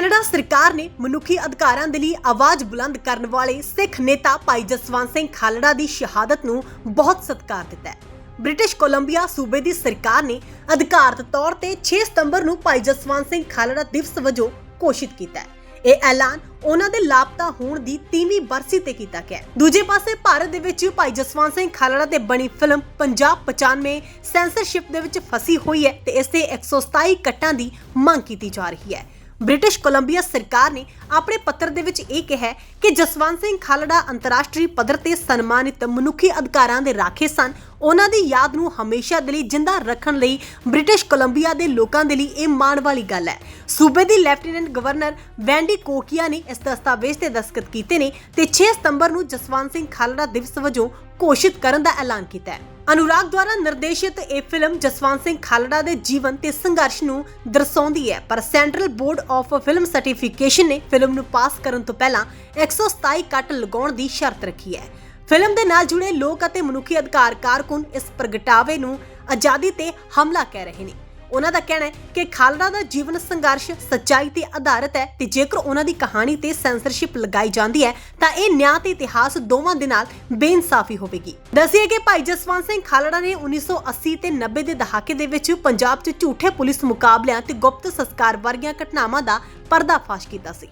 Canada ਸਰਕਾਰ ਨੇ ਮਨੁੱਖੀ ਅਧਿਕਾਰਾਂ ਦੇ ਲਈ ਆਵਾਜ਼ ਬੁਲੰਦ ਕਰਨ ਵਾਲੇ ਸਿੱਖ ਨੇਤਾ ਭਾਈ ਜਸਵੰਤ ਸਿੰਘ ਖਾਲੜਾ ਦੀ ਸ਼ਹਾਦਤ ਨੂੰ ਬਹੁਤ ਸਤਿਕਾਰ ਦਿੱਤਾ ਹੈ। ਬ੍ਰਿਟਿਸ਼ ਕੋਲੰਬੀਆ ਸੂਬੇ ਦੀ ਸਰਕਾਰ ਨੇ ਅਧਿਕਾਰਤ ਤੌਰ ਤੇ 6 ਸਤੰਬਰ ਨੂੰ ਭਾਈ ਜਸਵੰਤ ਸਿੰਘ ਖਾਲੜਾ ਦਿਵਸ ਵਜੋਂ ਘੋਸ਼ਿਤ ਕੀਤਾ ਹੈ। ਇਹ ਐਲਾਨ ਉਹਨਾਂ ਦੇ ਲਾਪਤਾ ਹੋਣ ਦੀ 30ਵੀਂ ਬਰਸੀ ਤੇ ਕੀਤਾ ਗਿਆ ਦੂਜੇ ਪਾਸੇ ਭਾਰਤ ਦੇ ਵਿੱਚ ਭਾਈ ਜਸਵੰਤ ਸਿੰਘ ਖਾਲੜਾ ਤੇ ਬਣੀ ਫਿਲਮ ਪੰਜਾਬ 95 ਸੈਂਸਰਸ਼ਿਪ ਦੇ ਵਿੱਚ ਫਸੀ ਹੋਈ ਹੈ ਤੇ ਇਸ ਤੇ 127 ਕੱਟਾਂ ਦੀ ਮੰਗ ਕੀਤੀ ਜਾ ਰਹੀ ਹੈ। ਬ੍ਰਿਟਿਸ਼ ਕੋਲੰਬੀਆ ਸਰਕਾਰ ਨੇ ਆਪਣੇ ਪੱਤਰ ਦੇ ਵਿੱਚ ਇਹ ਕਿਹਾ ਕਿ ਜਸਵੰਤ ਸਿੰਘ ਖਾਲੜਾ ਅੰਤਰਰਾਸ਼ਟਰੀ ਪੱਧਰ ਤੇ ਸਨਮਾਨਿਤ ਮਨੁੱਖੀ ਅਧਿਕਾਰਾਂ ਦੇ ਰਾਖੇ ਸਨ। ਉਹਨਾਂ ਦੀ ਯਾਦ ਨੂੰ ਹਮੇਸ਼ਾ ਦੇ ਲਈ ਜਿੰਦਾ ਰੱਖਣ ਲਈ ਬ੍ਰਿਟਿਸ਼ ਕੋਲੰਬੀਆ ਦੇ ਲੋਕਾਂ ਦੇ ਲਈ ਇਹ ਮਾਣ ਵਾਲੀ ਗੱਲ ਹੈ। ਸੂਬੇ ਦੀ ਲੈਫਟੀਨੈਂਟ ਗਵਰਨਰ ਵੈਂਡੀ ਕੋਕੀਆ ਨੇ ਇਸ ਦਸਤਾਵੇਜ਼ ਤੇ ਦਸਤਖਤ ਕੀਤੇ ਨੇ ਤੇ 6 ਸਤੰਬਰ ਨੂੰ ਜਸਵੰਤ ਸਿੰਘ ਖਾਲੜਾ ਦਿਵਸ ਵਜੋਂ ਘੋਸ਼ਿਤ ਕਰਨ ਦਾ ਐਲਾਨ ਕੀਤਾ ਹੈ। ਅਨੁਰਾਗ ਦੁਆਰਾ ਨਿਰਦੇਸ਼ਿਤ ਇਹ ਫਿਲਮ ਜਸਵੰਤ ਸਿੰਘ ਖਾਲੜਾ ਦੇ ਜੀਵਨ ਤੇ ਸੰਘਰਸ਼ ਨੂੰ ਦਰਸਾਉਂਦੀ ਹੈ। ਪਰ central board of film certification ਨੇ ਫਿਲਮ ਨੂੰ ਪਾਸ ਕਰਨ ਤੋਂ ਪਹਿਲਾਂ 127 ਕੱਟ ਲਗਾਉਣ ਦੀ ਸ਼ਰਤ ਰੱਖੀ ਹੈ। ਫਿਲਮ ਦੇ ਨਾਲ ਜੁੜੇ ਲੋਕ ਅਤੇ ਮਨੁੱਖੀ ਅਧਿਕਾਰ ਕਾਰਕੁਨ ਇਸ ਪ੍ਰਗਟਾਵੇ ਨੂੰ ਆਜ਼ਾਦੀ ਤੇ ਹਮਲਾ ਕਹਿ ਰਹੇ ਨੇ। ਉਹਨਾਂ ਦਾ ਕਹਿਣਾ ਹੈ ਕਿ ਖਾਲੜਾ ਦਾ ਜੀਵਨ ਸੰਘਰਸ਼ ਸੱਚਾਈ ਤੇ ਆਧਾਰਿਤ ਹੈ ਤੇ ਜੇਕਰ ਉਹਨਾਂ ਦੀ ਕਹਾਣੀ ਤੇ ਸੈਂਸਰਸ਼ਿਪ ਲਗਾਈ ਜਾਂਦੀ ਹੈ, ਤਾਂ ਇਹ ਨਿਆਂ ਤੇ ਇਤਿਹਾਸ ਦੋਵਾਂ ਦੇ ਨਾਲ ਬੇਇਨਸਾਫੀ ਹੋਵੇਗੀ। ਦੱਸਿਏ ਕਿ ਭਾਈ ਜਸਵੰਤ ਸਿੰਘ ਖਾਲੜਾ ਨੇ 1980 ਤੇ 90 ਦੇ ਦਹਾਕੇ ਦੇ ਵਿੱਚ ਪੰਜਾਬ 'ਚ ਝੂਠੇ ਪੁਲਿਸ ਮੁਕਾਬਲਿਆਂ ਤੇ ਗੁਪਤ ਸੰਸਕਾਰ ਵਰਗੀਆਂ ਘਟਨਾਵਾਂ ਦਾ ਪਰਦਾਫਾਸ਼ ਕੀਤਾ ਸੀ।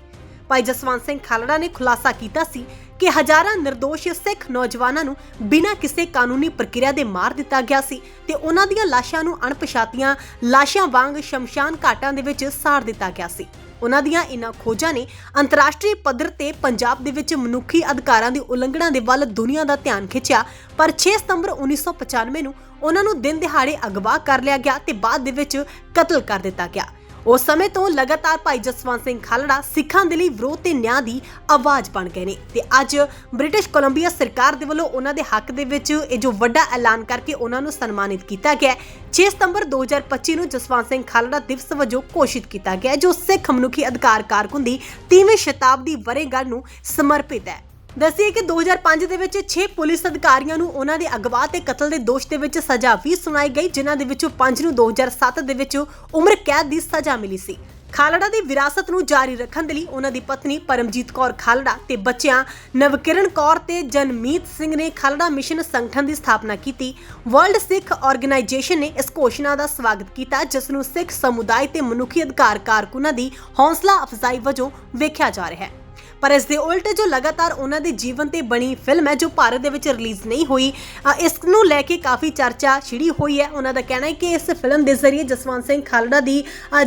ਭਾਈ ਜਸਵੰਤ ਸਿੰਘ ਖਾਲੜਾ ਨੇ ਖੁਲਾਸਾ ਕੀਤਾ ਸੀ ਕਿ ਹਜ਼ਾਰਾਂ નિર્ਦੋਸ਼ ਸਿੱਖ ਨੌਜਵਾਨਾਂ ਨੂੰ ਬਿਨਾਂ ਕਿਸੇ ਕਾਨੂੰਨੀ ਪ੍ਰਕਿਰਿਆ ਦੇ ਮਾਰ ਦਿੱਤਾ ਗਿਆ ਸੀ ਤੇ ਉਹਨਾਂ ਦੀਆਂ ਲਾਸ਼ਾਂ ਨੂੰ ਅਣਪਛਾਤੀਆਂ ਲਾਸ਼ਾਂ ਵਾਂਗ ਸ਼ਮਸ਼ਾਨ ਘਾਟਾਂ ਦੇ ਵਿੱਚ ਸਾੜ ਦਿੱਤਾ ਗਿਆ ਸੀ। ਉਹਨਾਂ ਦੀਆਂ ਇਨ੍ਹਾਂ ਖੋਜਾਂ ਨੇ ਅੰਤਰਰਾਸ਼ਟਰੀ ਪੱਧਰ ਤੇ ਪੰਜਾਬ ਦੇ ਵਿੱਚ ਮਨੁੱਖੀ ਅਧਿਕਾਰਾਂ ਦੀ ਉਲੰਘਣਾ ਦੇ ਵੱਲ ਦੁਨੀਆ ਦਾ ਧਿਆਨ ਖਿੱਚਿਆ, ਪਰ 6 ਸਤੰਬਰ 1995 ਨੂੰ ਉਹਨਾਂ ਨੂੰ ਦਿਨ ਦਿਹਾੜੇ ਅਗਵਾ ਕਰ ਲਿਆ ਗਿਆ ਤੇ ਬਾਅਦ ਦੇ ਵਿੱਚ ਕਤਲ ਕਰ ਦਿੱਤਾ ਗਿਆ। ਉਸ ਸਮੇਂ ਤੋਂ ਲਗਾਤਾਰ ਭਾਈ ਜਸਵੰਤ ਸਿੰਘ ਖਾਲੜਾ ਸਿੱਖਾਂ ਦੇ ਲਈ ਵਿਰੋਧ ਤੇ ਨਿਆਂ ਦੀ ਆਵਾਜ਼ ਬਣ ਗਏ ਨੇ। ਤੇ ਅੱਜ ਬ੍ਰਿਟਿਸ਼ ਕੋਲੰਬੀਆ ਸਰਕਾਰ ਦੇ ਵੱਲੋਂ ਉਹਨਾਂ ਦੇ ਹੱਕ ਦੇ ਵਿੱਚ ਇਹ ਜੋ ਵੱਡਾ ਐਲਾਨ ਕਰਕੇ ਉਹਨਾਂ ਨੂੰ ਸਨਮਾਨਿਤ ਕੀਤਾ ਗਿਆ ਹੈ 6 ਸਤੰਬਰ 2025 ਨੂੰ ਜਸਵੰਤ ਸਿੰਘ ਖਾਲੜਾ ਦਿਵਸ ਵਜੋਂ ਘੋਸ਼ਿਤ ਕੀਤਾ ਗਿਆ ਜੋ ਸਿੱਖ ਮਨੁੱਖੀ ਅਧਿਕਾਰ ਕਾਰਕੁਨ ਦੀ 30ਵੀਂ ਸ਼ਤਾਬਦੀ ਵਰ੍ਹੇਗੰਢ ਨੂੰ ਸਮਰਪਿਤ ਹੈ। ਦੱਸਿਏ ਕਿ 2005 ਦੇ ਵਿੱਚ 6 ਪੁਲਿਸ ਅਧਿਕਾਰੀਆਂ ਨੂੰ ਉਹਨਾਂ ਦੇ ਅਗਵਾ ਤੇ ਕਤਲ ਦੇ ਦੋਸ਼ ਦੇ ਵਿੱਚ ਸਜ਼ਾ ਵੀ ਸੁਣਾਈ ਗਈ, ਜਿਨ੍ਹਾਂ ਦੇ ਵਿੱਚੋਂ 5 ਨੂੰ 2007 ਦੇ ਵਿੱਚ ਉਮਰ ਕੈਦ ਦੀ ਸਜ਼ਾ ਮਿਲੀ ਸੀ। ਖਾਲੜਾ ਦੀ ਵਿਰਾਸਤ ਨੂੰ ਜਾਰੀ ਰੱਖਣ ਦੇ ਲਈ ਉਹਨਾਂ ਦੀ ਪਤਨੀ ਪਰਮਜੀਤ ਕੌਰ ਖਾਲੜਾ ਤੇ ਬੱਚਿਆਂ ਨਵਕਿਰਨ ਕੌਰ ਤੇ ਜਨਮੀਤ ਸਿੰਘ ਨੇ ਖਾਲੜਾ ਮਿਸ਼ਨ ਸੰਗਠਨ ਦੀ ਸਥਾਪਨਾ ਕੀਤੀ। ਵਰਲਡ ਸਿੱਖ ਆਰਗੇਨਾਈਜੇਸ਼ਨ ਨੇ ਇਸ ਘੋਸ਼ਣਾ ਦਾ ਸਵਾਗਤ ਕੀਤਾ, ਜਿਸ ਨੂੰ ਸਿੱਖ ਸਮੁਦਾਇ ਤੇ ਮਨੁੱਖੀ ਅਧਿਕਾਰ ਕਾਰਕੁਨਾਂ ਦੀ ਹੌਸਲਾ ਅਫਜ਼ਾਈ ਵਜੋਂ ਵੇਖਿਆ ਜਾ ਰਿਹਾ ਹੈ। ਪਰ ਇਸ ਦੇ ਉਲਟ ਜੋ ਲਗਾਤਾਰ ਉਹਨਾਂ ਦੇ ਜੀਵਨ ਤੇ ਬਣੀ ਫਿਲਮ ਹੈ, ਜੋ ਭਾਰਤ ਦੇ ਵਿੱਚ ਰਿਲੀਜ਼ ਨਹੀਂ ਹੋਈ ਇਸ ਨੂੰ ਲੈ ਕੇ ਕਾਫੀ ਚਰਚਾ ਛਿੜੀ ਹੋਈ ਹੈ। ਉਹਨਾਂ ਦਾ ਕਹਿਣਾ ਹੈ ਕਿ ਇਸ ਫਿਲਮ ਦੇ ਜ਼ਰੀਏ ਜਸਵੰਤ ਸਿੰਘ ਖਾਲੜਾ ਦੀ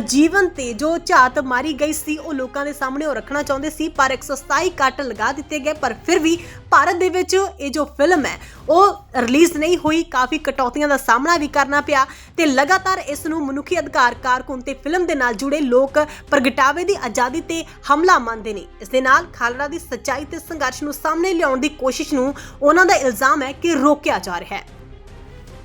ਜੀਵਨ ਤੇ ਜੋ ਝਾਤ ਮਾਰੀ ਗਈ ਸੀ, ਉਹ ਲੋਕਾਂ ਦੇ ਸਾਹਮਣੇ ਉਹ ਰੱਖਣਾ ਚਾਹੁੰਦੇ ਸੀ, ਪਰ 127 ਕੱਟ ਲਗਾ ਦਿੱਤੇ ਗਏ, ਪਰ ਫਿਰ ਵੀ ਭਾਰਤ ਦੇ ਵਿੱਚ ਇਹ ਜੋ ਫਿਲਮ ਹੈ, ਉਹ ਰਿਲੀਜ਼ ਨਹੀਂ ਹੋਈ। ਕਾਫੀ ਕਟੌਤੀਆਂ ਦਾ ਸਾਹਮਣਾ ਵੀ ਕਰਨਾ ਪਿਆ ਤੇ ਲਗਾਤਾਰ ਇਸ ਨੂੰ ਮਨੁੱਖੀ ਅਧਿਕਾਰ ਕਾਰਕੁਨ ਤੇ ਫਿਲਮ ਦੇ ਨਾਲ ਜੁੜੇ ਲੋਕ ਪ੍ਰਗਟਾਵੇ ਦੀ ਆਜ਼ਾਦੀ ਤੇ ਹਮਲਾ ਮੰਨਦੇ ਨੇ। ਇਸ ਦੇ ਨਾਲ ਖਾਲੜਾ ਦੀ ਸੱਚਾਈ ਤੇ ਸੰਘਰਸ਼ ਨੂੰ ਸਾਹਮਣੇ ਲਿਆਉਣ ਦੀ ਕੋਸ਼ਿਸ਼ ਨੂੰ ਉਹਨਾਂ ਦਾ ਇਲਜ਼ਾਮ ਹੈ ਕਿ ਰੋਕਿਆ ਜਾ ਰਿਹਾ ਹੈ।